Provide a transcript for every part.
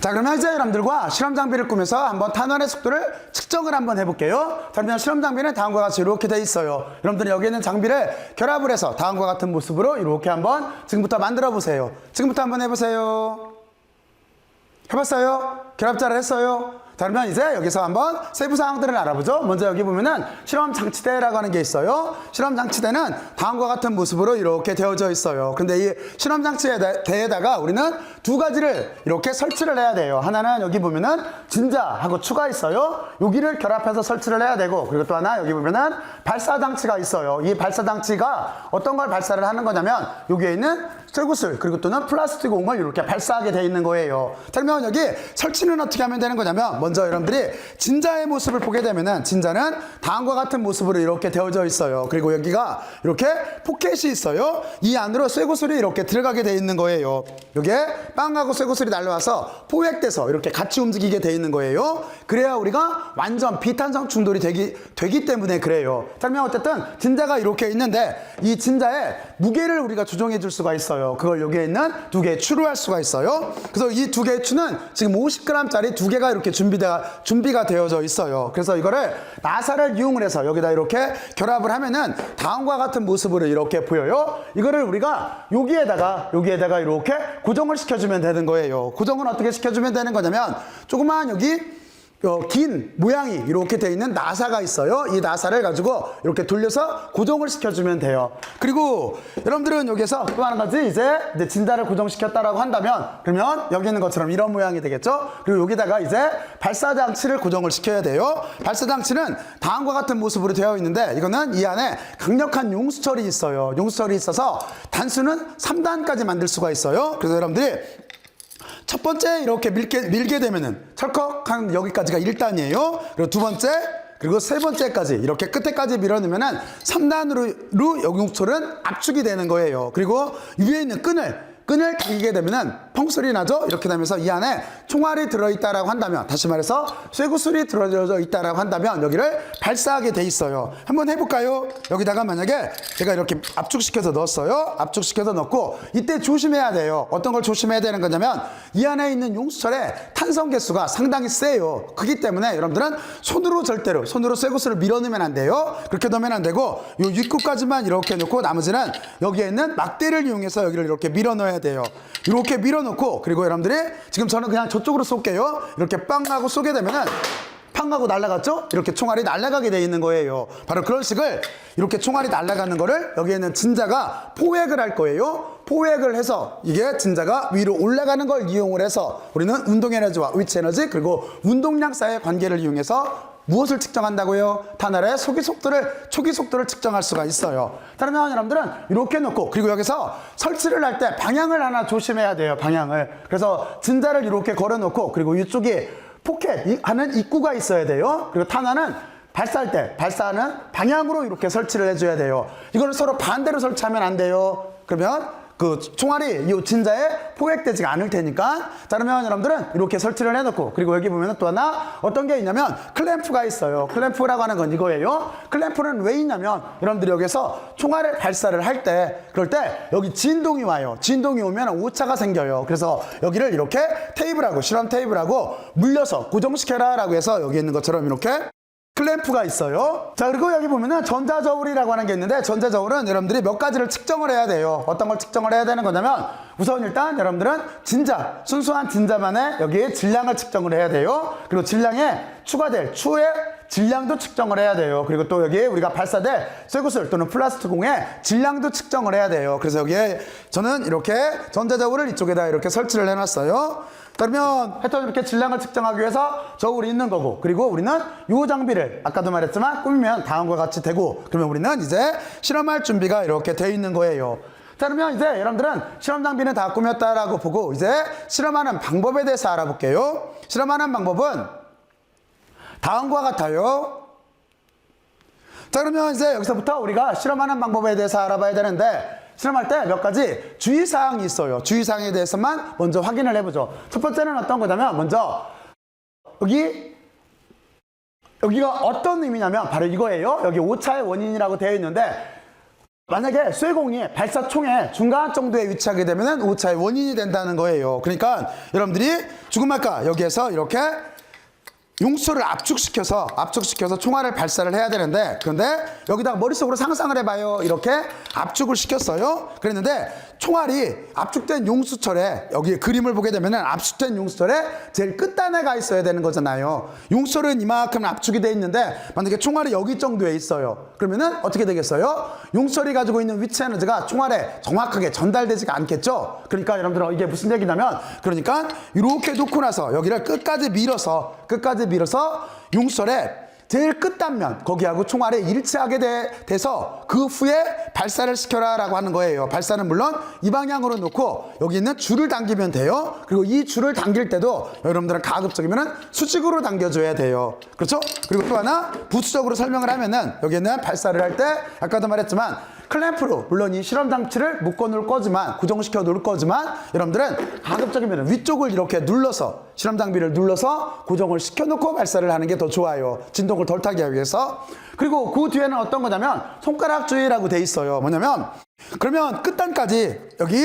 자 그러면 이제 여러분들과 실험 장비를 꾸며서 한번 탄환의 속도를 측정을 한번 해볼게요. 자 그러면 실험 장비는 다음과 같이 이렇게 돼 있어요. 여러분들이 여기 있는 장비를 결합을 해서 다음과 같은 모습으로 이렇게 한번 지금부터 만들어 보세요. 지금부터 한번 해보세요. 해봤어요? 결합 잘 했어요? 자, 그러면 이제 여기서 한번 세부 사항들을 알아보죠. 먼저 여기 보면은 실험 장치대라고 하는 게 있어요. 실험 장치대는 다음과 같은 모습으로 이렇게 되어져 있어요. 근데 이 실험 장치대에다가 우리는 두 가지를 이렇게 설치를 해야 돼요. 하나는 여기 보면은 진자하고 추가 있어요. 여기를 결합해서 설치를 해야 되고 그리고 또 하나 여기 보면은 발사 장치가 있어요. 이 발사 장치가 어떤 걸 발사를 하는 거냐면 여기에 있는 쇠구슬 그리고 또는 플라스틱 옹을 이렇게 발사하게 돼 있는 거예요. 자, 그러면 여기 설치는 어떻게 하면 되는 거냐면 먼저 여러분들이 진자의 모습을 보게 되면은 진자는 다음과 같은 모습으로 이렇게 되어져 있어요. 그리고 여기가 이렇게 포켓이 있어요. 이 안으로 쇠구슬이 이렇게 들어가게 돼 있는 거예요. 여기에 빵하고 쇠구슬이 날라와서 포획돼서 이렇게 같이 움직이게 돼 있는 거예요. 그래야 우리가 완전 비탄성 충돌이 되기, 되기 때문에 그래요. 자, 그러면 어쨌든 진자가 이렇게 있는데 이 진자의 무게를 우리가 조정해 줄 수가 있어요. 그걸 여기에 있는 두 개의 추로 할 수가 있어요. 그래서 이 두 개의 추는 지금 50g짜리 두 개가 이렇게 준비가, 준비가 되어져 있어요. 그래서 이거를 나사를 이용을 해서 여기다 이렇게 결합을 하면은 다음과 같은 모습으로 이렇게 보여요. 이거를 우리가 여기에다가 여기에다가 이렇게 고정을 시켜주면 되는 거예요. 고정은 어떻게 시켜주면 되는 거냐면 조그마한 여기 어, 긴 모양이 이렇게 돼 있는 나사가 있어요. 이 나사를 가지고 이렇게 돌려서 고정을 시켜주면 돼요. 그리고 여러분들은 여기서 또 한 가지 이제, 이제 진자를 고정시켰다라고 한다면 그러면 여기 있는 것처럼 이런 모양이 되겠죠. 그리고 여기다가 이제 발사 장치를 고정을 시켜야 돼요. 발사 장치는 다음과 같은 모습으로 되어 있는데 이거는 이 안에 강력한 용수철이 있어요. 용수철이 있어서 단수는 3단까지 만들 수가 있어요. 그래서 여러분들이 첫 번째 이렇게 밀게, 밀게 되면은 철컥한 여기까지가 1단이에요. 그리고 두 번째 그리고 세 번째까지 이렇게 끝에까지 밀어넣으면은 3단으로 여기용철은 압축이 되는 거예요. 그리고 위에 있는 끈을 끈을 당기게 되면은 펑소리 나죠? 이렇게 되면서 이 안에 총알이 들어있다라고 한다면 다시 말해서 쇠구슬이 들어져 있다라고 한다면 여기를 발사하게 돼 있어요. 한번 해볼까요? 여기다가 만약에 제가 이렇게 압축시켜서 넣었어요. 압축시켜서 넣고 이때 조심해야 돼요. 어떤 걸 조심해야 되는 거냐면 이 안에 있는 용수철의 탄성 개수가 상당히 세요. 그렇기 때문에 여러분들은 손으로 절대로 손으로 쇠구슬을 밀어넣으면 안 돼요. 그렇게 넣으면 안 되고 요 입구까지만 이렇게 놓고 나머지는 여기에 있는 막대를 이용해서 여기를 이렇게 밀어 넣어야 돼요. 이렇게 밀어 넣고 그리고 여러분들이 지금 저는 그냥 저쪽으로 쏠게요. 이렇게 빵 하고 쏘게 되면은 팡 하고 날아갔죠? 이렇게 총알이 날아가게 돼 있는 거예요. 바로 그런 식을 이렇게 총알이 날아가는 거를 여기에는 진자가 포획을 할 거예요. 포획을 해서 이게 진자가 위로 올라가는 걸 이용을 해서 우리는 운동 에너지와 위치 에너지 그리고 운동량 사이의 관계를 이용해서 무엇을 측정한다고요? 탄알의 초기 속도를 초기 속도를 측정할 수가 있어요. 다른 여러분들은 이렇게 놓고 그리고 여기서 설치를 할 때 방향을 하나 조심해야 돼요. 방향을. 그래서 진자를 이렇게 걸어 놓고 그리고 이쪽에 포켓 이- 하는 입구가 있어야 돼요. 그리고 탄환은 발사할 때 발사하는 방향으로 이렇게 설치를 해줘야 돼요. 이거를 서로 반대로 설치하면 안 돼요. 그러면 그 총알이 이 진자에 포획되지가 않을 테니까. 자 그러면 여러분들은 이렇게 설치를 해놓고 그리고 여기 보면 또 하나 어떤 게 있냐면 클램프가 있어요. 클램프라고 하는 건 이거예요. 클램프는 왜 있냐면 여러분들이 여기서 총알을 발사를 할 때 그럴 때 여기 진동이 와요. 진동이 오면 오차가 생겨요. 그래서 여기를 이렇게 테이블하고 실험 테이블하고 물려서 고정시켜라 라고 해서 여기 있는 것처럼 이렇게 클램프가 있어요. 자, 그리고 여기 보면은 전자저울이라고 하는 게 있는데, 전자저울은 여러분들이 몇 가지를 측정을 해야 돼요. 어떤 걸 측정을 해야 되는 거냐면, 우선 일단 여러분들은 진자, 순수한 진자만의 여기에 질량을 측정을 해야 돼요. 그리고 질량에 추가될 추의 질량도 측정을 해야 돼요. 그리고 또 여기에 우리가 발사될 쇠구슬 또는 플라스틱 공의 질량도 측정을 해야 돼요. 그래서 여기에 저는 이렇게 전자저울을 이쪽에다 이렇게 설치를 해놨어요. 그러면 하여튼 이렇게 질량을 측정하기 위해서 저울이 있는 거고 그리고 우리는 이 장비를 아까도 말했지만 꾸미면 다음과 같이 되고 그러면 우리는 이제 실험할 준비가 이렇게 돼 있는 거예요. 자 그러면 이제 여러분들은 실험 장비는 다 꾸몄다라고 보고 이제 실험하는 방법에 대해서 알아볼게요. 실험하는 방법은 다음과 같아요. 자 그러면 이제 여기서부터 우리가 실험하는 방법에 대해서 알아봐야 되는데 실험할 때 몇 가지 주의사항이 있어요. 주의사항에 대해서만 먼저 확인을 해보죠. 첫 번째는 어떤 거냐면 먼저 여기 여기가 어떤 의미냐면 바로 이거예요. 여기 오차의 원인이라고 되어 있는데 만약에 쇠공이 발사총의 중간 정도에 위치하게 되면 오차의 원인이 된다는 거예요. 그러니까 여러분들이 죽음할까 여기에서 이렇게 용수를 압축시켜서 압축시켜서 총알을 발사를 해야 되는데 그런데 여기다가 머릿속으로 상상을 해봐요. 이렇게 압축을 시켰어요. 그랬는데 총알이 압축된 용수철에 여기 그림을 보게 되면 압축된 용수철에 제일 끝단에 가 있어야 되는 거잖아요. 용수철은 이만큼 압축이 돼 있는데 만약에 총알이 여기 정도에 있어요. 그러면은 어떻게 되겠어요? 용수철이 가지고 있는 위치 에너지가 총알에 정확하게 전달되지가 않겠죠? 그러니까 여러분들 이게 무슨 얘기냐면 그러니까 이렇게 놓고 나서 여기를 끝까지 밀어서 끝까지 밀어서 용설에 제일 끝단면 거기하고 총알에 일치하게 돼, 돼서 그 후에 발사를 시켜라 라고 하는 거예요. 발사는 물론 이 방향으로 놓고 여기 있는 줄을 당기면 돼요. 그리고 이 줄을 당길 때도 여러분들은 가급적이면 수직으로 당겨줘야 돼요. 그렇죠? 그리고 또 하나 부수적으로 설명을 하면은 여기는 발사를 할 때 아까도 말했지만 클램프로 물론 이 실험 장치를 묶어 놓을 거지만 고정시켜 놓을 거지만 여러분들은 가급적이면 위쪽을 이렇게 눌러서 실험 장비를 눌러서 고정을 시켜 놓고 발사를 하는 게 더 좋아요. 진동을 덜 타게 위해서. 그리고 그 뒤에는 어떤 거냐면 손가락 주의라고 돼 있어요. 뭐냐면 그러면 끝단까지 여기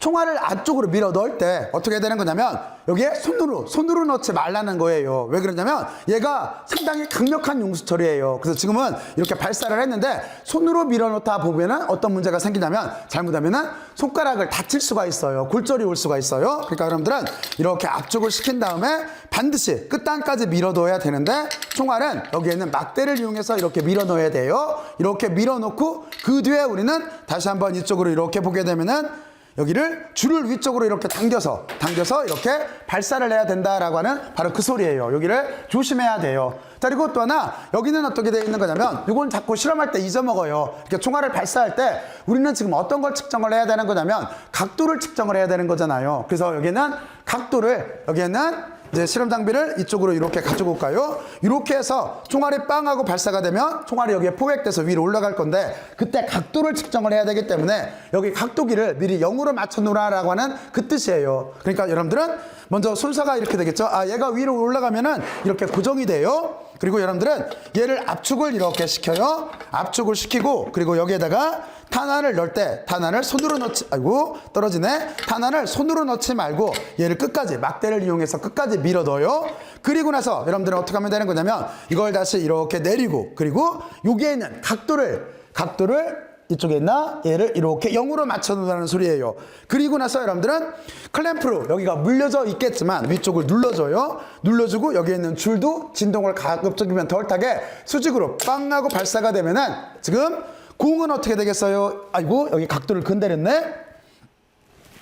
총알을 안쪽으로 밀어 넣을 때 어떻게 되는 거냐면 여기에 손으로 손으로 넣지 말라는 거예요. 왜 그러냐면 얘가 상당히 강력한 용수철이에요. 그래서 지금은 이렇게 발사를 했는데 손으로 밀어 넣다 보면은 어떤 문제가 생기냐면 잘못하면은 손가락을 다칠 수가 있어요. 골절이 올 수가 있어요. 그러니까 여러분들은 이렇게 압축을 시킨 다음에 반드시 끝단까지 밀어 넣어야 되는데 총알은 여기에 있는 막대를 이용해서 이렇게 밀어 넣어야 돼요. 이렇게 밀어 넣고 그 뒤에 우리는 다시 한번 이쪽으로 이렇게 보게 되면은 여기를 줄을 위쪽으로 이렇게 당겨서 당겨서 이렇게 발사를 해야 된다라고 하는 바로 그 소리예요. 여기를 조심해야 돼요. 자 그리고 또 하나 여기는 어떻게 되어 있는 거냐면 이건 자꾸 실험할 때 잊어먹어요. 이렇게 총알을 발사할 때 우리는 지금 어떤 걸 측정을 해야 되는 거냐면 각도를 측정을 해야 되는 거잖아요. 그래서 여기는 각도를 여기에는 이제 실험 장비를 이쪽으로 이렇게 가지고 올까요? 이렇게 해서 총알이 빵하고 발사가 되면 총알이 여기에 포획돼서 위로 올라갈 건데 그때 각도를 측정을 해야 되기 때문에 여기 각도기를 미리 0으로 맞춰 놓으라라고 하는 그 뜻이에요. 그러니까 여러분들은 먼저 순서가 이렇게 되겠죠. 아, 얘가 위로 올라가면은 이렇게 고정이 돼요. 그리고 여러분들은 얘를 압축을 이렇게 시켜요. 압축을 시키고 그리고 여기에다가 탄환을 넣을 때 탄환을 손으로 넣지 아이고 떨어지네 탄환을 손으로 넣지 말고 얘를 끝까지 막대를 이용해서 끝까지 밀어 넣어요 그리고 나서 여러분들은 어떻게 하면 되는 거냐면 이걸 다시 이렇게 내리고 그리고 여기에 있는 각도를 각도를 이쪽에 있나 얘를 이렇게 0으로 맞춰 놓으라는 소리예요 그리고 나서 여러분들은 클램프로 여기가 물려져 있겠지만 위쪽을 눌러줘요 눌러주고 여기에 있는 줄도 진동을 가급적이면 덜 타게 수직으로 빵 하고 발사가 되면은 지금 공은 어떻게 되겠어요? 아이고 여기 각도를 건드렸네.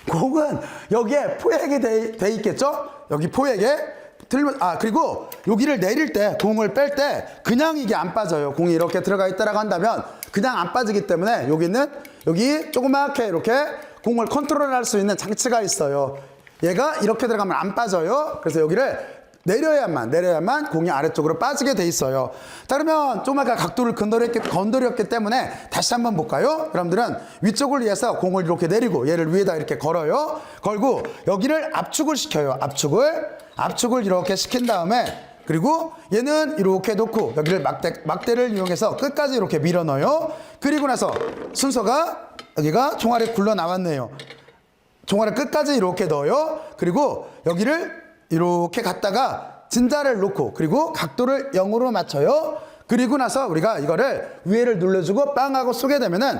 공은 여기에 포획이 돼, 돼 있겠죠? 여기 포획에 들면 아 그리고 여기를 내릴 때 공을 뺄 때 그냥 이게 안 빠져요. 공이 이렇게 들어가 있다라고 한다면 그냥 안 빠지기 때문에 여기는 여기 조그맣게 이렇게 공을 컨트롤할 수 있는 장치가 있어요. 얘가 이렇게 들어가면 안 빠져요. 그래서 여기를 내려야만 내려야만 공이 아래쪽으로 빠지게 돼 있어요. 자 그러면 좀 아까 각도를 건드렸기, 건드렸기 때문에 다시 한번 볼까요? 여러분들은 위쪽을 위해서 공을 이렇게 내리고 얘를 위에다 이렇게 걸어요. 걸고 여기를 압축을 시켜요. 압축을 압축을 이렇게 시킨 다음에 그리고 얘는 이렇게 놓고 여기를 막대, 막대를 이용해서 끝까지 이렇게 밀어 넣어요. 그리고 나서 순서가 여기가 총알이 굴러 나왔네요. 종아를 끝까지 이렇게 넣어요. 그리고 여기를 이렇게 갖다가 진자를 놓고 그리고 각도를 0으로 맞춰요. 그리고 나서 우리가 이거를 위에를 눌러주고 빵 하고 쏘게 되면은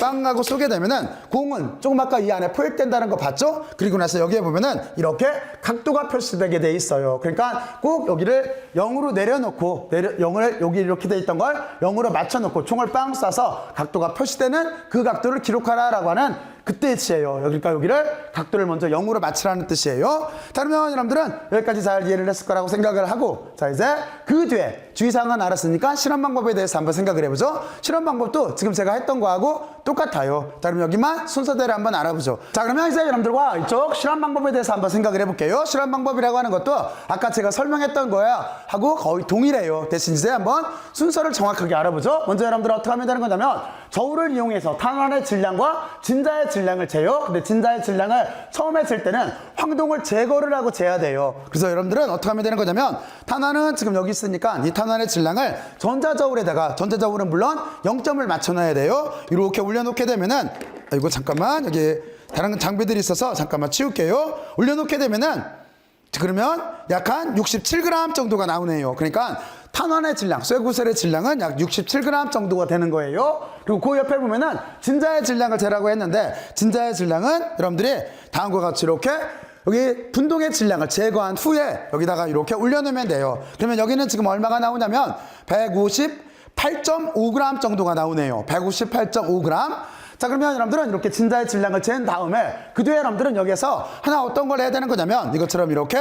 빵 하고 쏘게 되면은 공은 조금 아까 이 안에 포획된다는 거 봤죠? 그리고 나서 여기에 보면은 이렇게 각도가 표시되게 돼 있어요. 그러니까 꼭 여기를 0으로 내려놓고 내려 0을 여기 이렇게 돼 있던 걸 0으로 맞춰놓고 총을 빵 쏴서 각도가 표시되는 그 각도를 기록하라라고 하는 그때의 뜻이에요. 그러니까 여기를 각도를 먼저 0으로 맞추라는 뜻이에요. 자, 그러면 여러분들은 여기까지 잘 이해를 했을 거라고 생각을 하고 자, 이제 그 뒤에 주의사항은 알았으니까 실험 방법에 대해서 한번 생각을 해보죠. 실험 방법도 지금 제가 했던 거하고 똑같아요. 자, 그럼 여기만 순서대로 한번 알아보죠. 자, 그러면 이제 여러분들과 이쪽 실험 방법에 대해서 한번 생각을 해볼게요. 실험 방법이라고 하는 것도 아까 제가 설명했던 거야 하고 거의 동일해요. 대신 이제 한번 순서를 정확하게 알아보죠. 먼저 여러분들 어떻게 하면 되는 거냐면 저울을 이용해서 탄환의 질량과 진자의 질량을 재요. 근데 진자의 질량을 처음에 잴 때는 황동을 제거를 하고 재야 돼요. 그래서 여러분들은 어떻게 하면 되는 거냐면 탄환은 지금 여기 있으니까 이 탄환의 질량을 전자저울에다가 전자저울은 물론 0점을 맞춰놔야 돼요. 이렇게 올려놓게 되면은 아, 이거 잠깐만 여기 다른 장비들이 있어서 잠깐만 치울게요. 올려놓게 되면은 그러면 약 한 67g 정도가 나오네요. 그러니까 탄환의 질량, 쇠구슬의 질량은 약 67g 정도가 되는 거예요. 그리고 그 옆에 보면은 진자의 질량을 재라고 했는데 진자의 질량은 여러분들이 다음과 같이 이렇게 여기 분동의 질량을 제거한 후에 여기다가 이렇게 올려놓으면 돼요. 그러면 여기는 지금 얼마가 나오냐면 158.5g 정도가 나오네요. 158.5g. 자 그러면 여러분들은 이렇게 진자의 질량을 잰 다음에 그 뒤에 여러분들은 여기서 하나 어떤 걸 해야 되는 거냐면 이것처럼 이렇게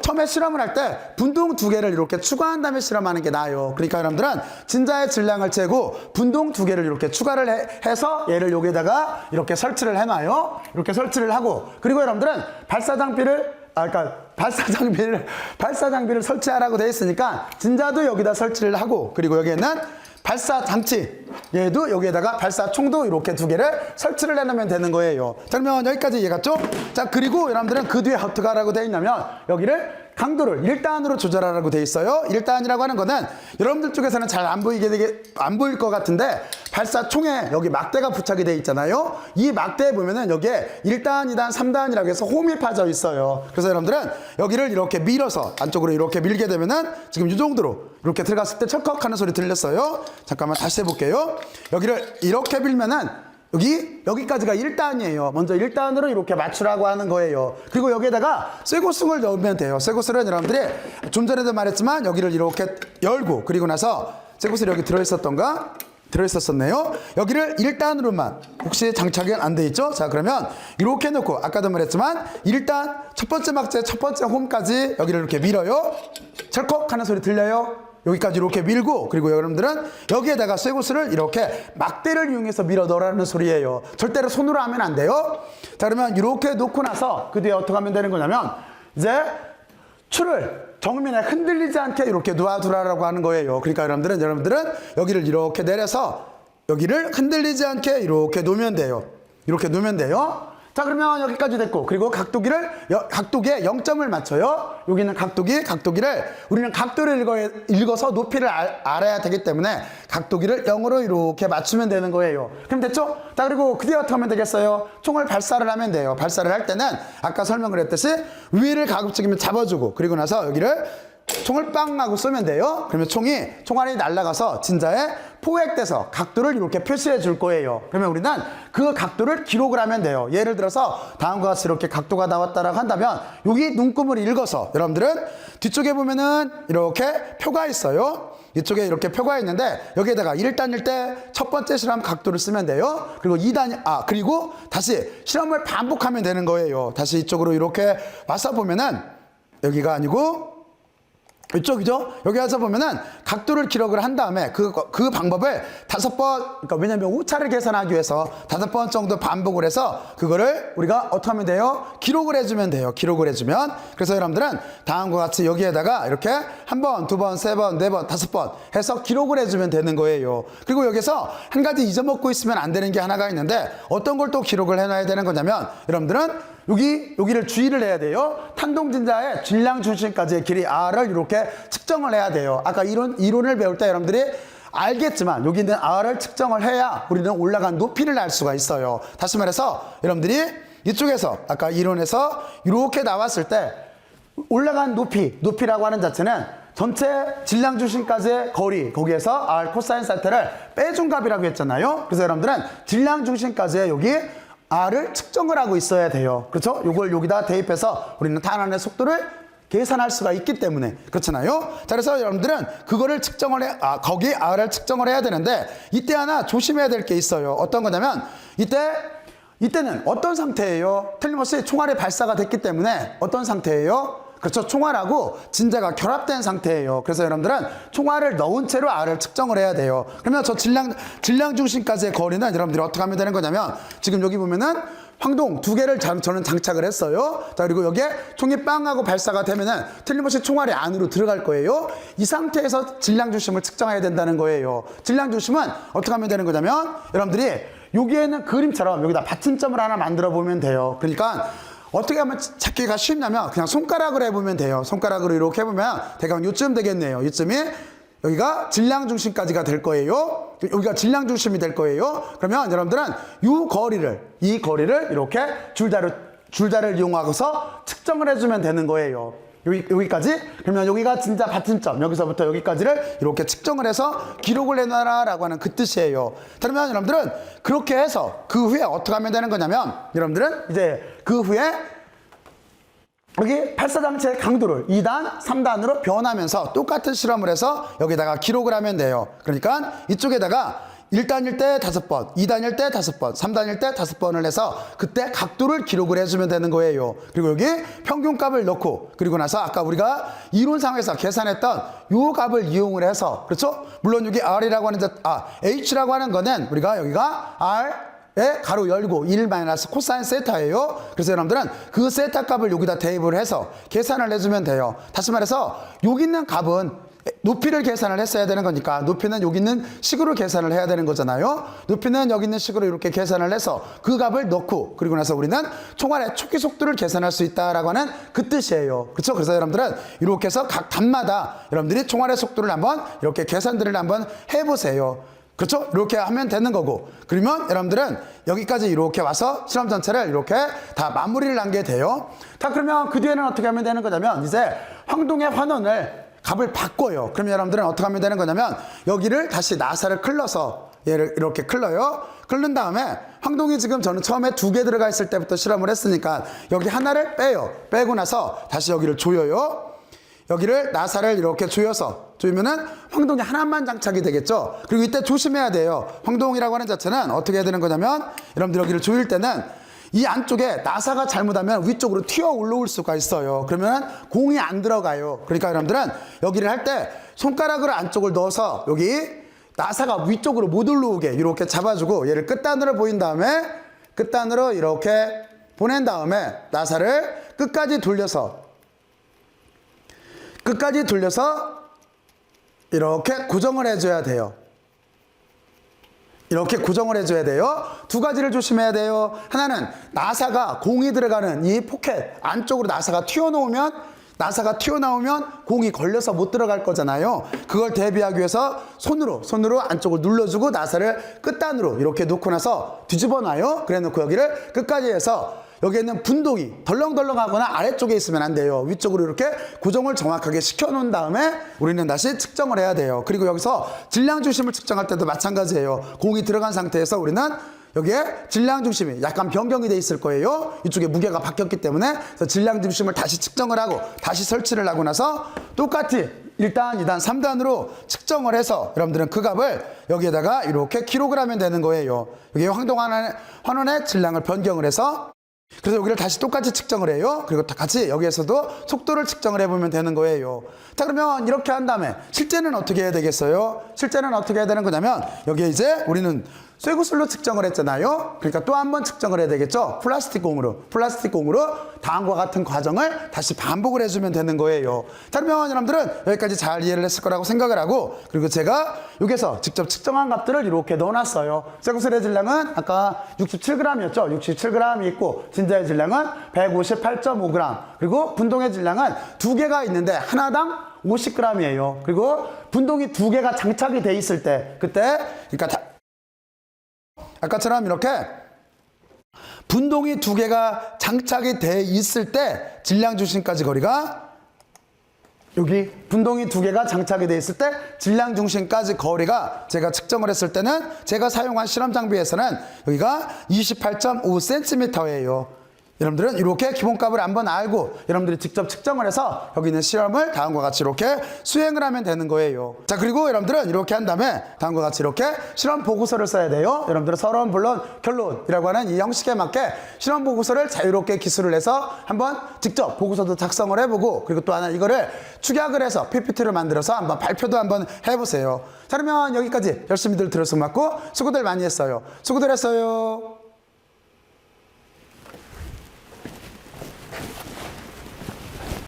처음에 실험을 할 때 분동 두 개를 이렇게 추가한 다음에 실험하는 게 나아요. 그러니까 여러분들은 진자의 질량을 재고 분동 두 개를 이렇게 추가를 해, 서 얘를 여기에다가 이렇게 설치를 해놔요. 이렇게 설치를 하고 그리고 여러분들은 발사 장비를 아, 그러니까 발사 장비를 발사 장비를 설치하라고 돼 있으니까 진자도 여기다 설치를 하고 그리고 여기에는 발사 장치 얘도 여기에다가 발사 총도 이렇게 두 개를 설치를 해놓으면 되는 거예요. 자, 그러면 여기까지 이해갔죠? 자 그리고 여러분들은 그 뒤에 어떻게 하라고 돼 있냐면 여기를 강도를 1단으로 조절하라고 돼 있어요. 1단이라고 하는 거는 여러분들 쪽에서는 잘 안 보이게 되게 안 보일 것 같은데 발사 총에 여기 막대가 부착이 돼 있잖아요. 이 막대에 보면은 여기에 1단, 2단, 3단이라고 해서 홈이 파져 있어요. 그래서 여러분들은 여기를 이렇게 밀어서 안쪽으로 이렇게 밀게 되면은 지금 이 정도로 이렇게 들어갔을 때 철컥 하는 소리 들렸어요. 잠깐만 다시 해볼게요. 여기를 이렇게 밀면은 여기 여기까지가 1단이에요. 먼저 1단으로 이렇게 맞추라고 하는 거예요. 그리고 여기에다가 쇠고승을 넣으면 돼요. 쇠고슬은 여러분들이 좀 전에도 말했지만 여기를 이렇게 열고 그리고 나서 쇠고슬이 여기 들어있었던가? 들어있었었네요. 여기를 1단으로만 혹시 장착이 안 돼 있죠? 자 그러면 이렇게 놓고 아까도 말했지만 1단 첫 번째 막재 첫 번째 홈까지 여기를 이렇게 밀어요. 철컥 하는 소리 들려요? 여기까지 이렇게 밀고 그리고 여러분들은 여기에다가 쇠고스를 이렇게 막대를 이용해서 밀어 넣으라는 소리예요. 절대로 손으로 하면 안 돼요. 자 그러면 이렇게 놓고 나서 그 뒤에 어떻게 하면 되는 거냐면 이제 추를 정면에 흔들리지 않게 이렇게 놓아두라라고 하는 거예요. 그러니까 여러분들은 여러분들은 여기를 이렇게 내려서 여기를 흔들리지 않게 이렇게 놓으면 돼요. 이렇게 놓으면 돼요. 자 그러면 여기까지 됐고 그리고 각도기를 여- 각도기에 0점을 맞춰요 여기는 각도기 각도기를 우리는 각도를 읽어, 읽어서 높이를 알, 알아야 되기 때문에 각도기를 0으로 이렇게 맞추면 되는 거예요 그럼 됐죠? 자 그리고 그 뒤에 어떻게 하면 되겠어요? 총을 발사를 하면 돼요 발사를 할 때는 아까 설명을 했듯이 위를 가급적이면 잡아주고 그리고 나서 여기를 총을 빵 하고 쏘면 돼요. 그러면 총이 총알이 날아가서 진자에 포획돼서 각도를 이렇게 표시해 줄 거예요. 그러면 우리는 그 각도를 기록을 하면 돼요. 예를 들어서 다음과 같이 이렇게 각도가 나왔다라고 한다면 여기 눈금을 읽어서 여러분들은 뒤쪽에 보면은 이렇게 표가 있어요. 이쪽에 이렇게 표가 있는데 여기에다가 1단일 때 첫 번째 실험 각도를 쓰면 돼요. 그리고 2단 아 그리고 다시 실험을 반복하면 되는 거예요. 다시 이쪽으로 이렇게 와서 보면은 여기가 아니고 이쪽이죠? 여기 와서 보면은 각도를 기록을 한 다음에 그, 그 방법을 다섯 번, 그러니까 왜냐면 오차를 계산하기 위해서 다섯 번 정도 반복을 해서 그거를 우리가 어떻게 하면 돼요? 기록을 해주면 돼요. 기록을 해주면. 그래서 여러분들은 다음과 같이 여기에다가 이렇게 한 번, 두 번, 세 번, 네 번, 다섯 번 해서 기록을 해주면 되는 거예요. 그리고 여기서 한 가지 잊어먹고 있으면 안 되는 게 하나가 있는데 어떤 걸 또 기록을 해놔야 되는 거냐면 여러분들은 여기 여기를 주의를 해야 돼요. 탄동진자의 질량 중심까지의 길이 R을 이렇게 측정을 해야 돼요. 아까 이론 이론을 배울 때 여러분들이 알겠지만 여기 있는 R을 측정을 해야 우리는 올라간 높이를 알 수가 있어요. 다시 말해서 여러분들이 이쪽에서 아까 이론에서 이렇게 나왔을 때 올라간 높이, 높이라고 하는 자체는 전체 질량 중심까지의 거리, 거기에서 R 코사인 사이트를 빼준 값이라고 했잖아요. 그래서 여러분들은 질량 중심까지의 여기 R을 측정을 하고 있어야 돼요. 그렇죠? 이걸 여기다 대입해서 우리는 탄환의 속도를 계산할 수가 있기 때문에 그렇잖아요. 자 그래서 여러분들은 그거를 측정을 해, 아 거기 R을 측정을 해야 되는데 이때 하나 조심해야 될 게 있어요. 어떤 거냐면 이때 이때는 어떤 상태예요? 틀림없이 총알이 발사가 됐기 때문에 어떤 상태예요? 그렇죠. 총알하고 진자가 결합된 상태예요. 그래서 여러분들은 총알을 넣은 채로 R을 측정을 해야 돼요. 그러면 저 질량, 질량 중심까지의 거리는 여러분들이 어떻게 하면 되는 거냐면 지금 여기 보면은 황동 두 개를 자- 저는 장착을 했어요. 자, 그리고 여기에 총이 빵하고 발사가 되면은 틀림없이 총알이 안으로 들어갈 거예요. 이 상태에서 질량 중심을 측정해야 된다는 거예요. 질량 중심은 어떻게 하면 되는 거냐면 여러분들이 여기에는 그림처럼 여기다 받침점을 하나 만들어 보면 돼요. 그러니까 어떻게 하면 찾기가 쉽냐면 그냥 손가락으로 해보면 돼요. 손가락으로 이렇게 해보면 대강 요쯤 되겠네요. 이쯤이 여기가 질량 중심까지가 될 거예요. 여기가 질량 중심이 될 거예요. 그러면 여러분들은 이 거리를 이 거리를 이렇게 줄자를 줄자를 이용하고서 측정을 해주면 되는 거예요. 여기, 여기까지 그러면 여기가 진짜 받침점 여기서부터 여기까지를 이렇게 측정을 해서 기록을 해놔라 라고 하는 그 뜻이에요. 그러면 여러분들은 그렇게 해서 그 후에 어떻게 하면 되는 거냐면 여러분들은 이제 그 후에 여기 발사장치의 강도를 2단, 3단으로 변하면서 똑같은 실험을 해서 여기다가 기록을 하면 돼요. 그러니까 이쪽에다가 1단일 때 5번, 2단일 때 5번, 3단일 때 5번을 해서 그때 각도를 기록을 해주면 되는 거예요. 그리고 여기 평균값을 넣고 그리고 나서 아까 우리가 이론상에서 계산했던 요 값을 이용을 해서 그렇죠? 물론 여기 R이라고 하는 자- 아 H라고 하는 거는 우리가 여기가 R 에 가로 열고 1 마이너스 코사인 세타예요. 그래서 여러분들은 그 세타 값을 여기다 대입을 해서 계산을 해주면 돼요. 다시 말해서 여기 있는 값은 높이를 계산을 했어야 되는 거니까 높이는 여기 있는 식으로 계산을 해야 되는 거잖아요. 높이는 여기 있는 식으로 이렇게 계산을 해서 그 값을 넣고 그리고 나서 우리는 총알의 촉기 속도를 계산할 수 있다라고 하는 그 뜻이에요. 그렇죠? 그래서 여러분들은 이렇게 해서 각 단마다 여러분들이 총알의 속도를 한번 이렇게 계산들을 한번 해보세요. 그렇죠? 이렇게 하면 되는 거고. 그러면 여러분들은 여기까지 이렇게 와서 실험 전체를 이렇게 다 마무리를 한 게 돼요. 자, 그러면 그 뒤에는 어떻게 하면 되는 거냐면 이제 황동의 환원을 값을 바꿔요. 그러면 여러분들은 어떻게 하면 되는 거냐면 여기를 다시 나사를 클러서 얘를 이렇게 클러요. 클른 다음에 황동이 지금 저는 처음에 두 개 들어가 있을 때부터 실험을 했으니까 여기 하나를 빼요. 빼고 나서 다시 여기를 조여요. 여기를 나사를 이렇게 조여서 조이면은 황동이 하나만 장착이 되겠죠. 그리고 이때 조심해야 돼요. 황동이라고 하는 자체는 어떻게 해야 되는 거냐면 여러분들 여기를 조일 때는 이 안쪽에 나사가 잘못하면 위쪽으로 튀어 올라올 수가 있어요. 그러면 공이 안 들어가요. 그러니까 여러분들은 여기를 할 때 손가락으로 안쪽을 넣어서 여기 나사가 위쪽으로 못 올라오게 이렇게 잡아주고 얘를 끝단으로 보인 다음에 끝단으로 이렇게 보낸 다음에 나사를 끝까지 돌려서 끝까지 돌려서 이렇게 고정을 해줘야 돼요. 이렇게 고정을 해줘야 돼요. 두 가지를 조심해야 돼요. 하나는 나사가 공이 들어가는 이 포켓 안쪽으로 나사가 튀어나오면 나사가 튀어나오면 공이 걸려서 못 들어갈 거잖아요. 그걸 대비하기 위해서 손으로 손으로 안쪽을 눌러주고 나사를 끝단으로 이렇게 놓고 나서 뒤집어 놔요. 그래 놓고 여기를 끝까지 해서 여기에 있는 분동이 덜렁덜렁하거나 아래쪽에 있으면 안 돼요. 위쪽으로 이렇게 고정을 정확하게 시켜놓은 다음에 우리는 다시 측정을 해야 돼요. 그리고 여기서 질량 중심을 측정할 때도 마찬가지예요. 공이 들어간 상태에서 우리는 여기에 질량 중심이 약간 변경이 돼 있을 거예요. 이쪽에 무게가 바뀌었기 때문에 그래서 질량 중심을 다시 측정을 하고 다시 설치를 하고 나서 똑같이 1단, 2단, 3단으로 측정을 해서 여러분들은 그 값을 여기에다가 이렇게 하면 되는 거예요. 여기 황동 환원의 질량을 변경을 해서 그래서 여기를 다시 똑같이 측정을 해요. 그리고 다 같이 여기에서도 속도를 측정을 해보면 되는 거예요. 자, 그러면 이렇게 한 다음에 실제는 어떻게 해야 되겠어요? 실제는 어떻게 해야 되는 거냐면 여기에 이제 우리는 쇠구슬로 측정을 했잖아요. 그러니까 또 한 번 측정을 해야 되겠죠. 플라스틱 공으로. 플라스틱 공으로 다음과 같은 과정을 다시 반복을 해주면 되는 거예요. 자, 그러면 여러분들은 여기까지 잘 이해를 했을 거라고 생각을 하고 그리고 제가 여기서 직접 측정한 값들을 이렇게 넣어놨어요. 쇠구슬의 질량은 아까 67g이었죠. 67g이 있고 진자의 질량은 158.5g 그리고 분동의 질량은 두 개가 있는데 하나당 50g이에요. 그리고 분동이 두 개가 장착이 돼 있을 때 그때 그러니까 다- 아까처럼 이렇게 분동이 두 개가 장착이 돼 있을 때 질량 중심까지 거리가 여기 분동이 두 개가 장착이 돼 있을 때 질량 중심까지 거리가 제가 측정을 했을 때는 제가 사용한 실험 장비에서는 여기가 28.5cm예요. 여러분들은 이렇게 기본값을 한번 알고 여러분들이 직접 측정을 해서 여기 있는 실험을 다음과 같이 이렇게 수행을 하면 되는 거예요. 자 그리고 여러분들은 이렇게 한 다음에 다음과 같이 이렇게 실험 보고서를 써야 돼요. 여러분들은 서론 물론 결론이라고 하는 이 형식에 맞게 실험 보고서를 자유롭게 기술을 해서 한번 직접 보고서도 작성을 해보고 그리고 또 하나 이거를 축약을 해서 PPT를 만들어서 한번 발표도 한번 해보세요. 자 그러면 여기까지 열심히들 들어서 맞고 수고들 많이 했어요. 수고들 했어요.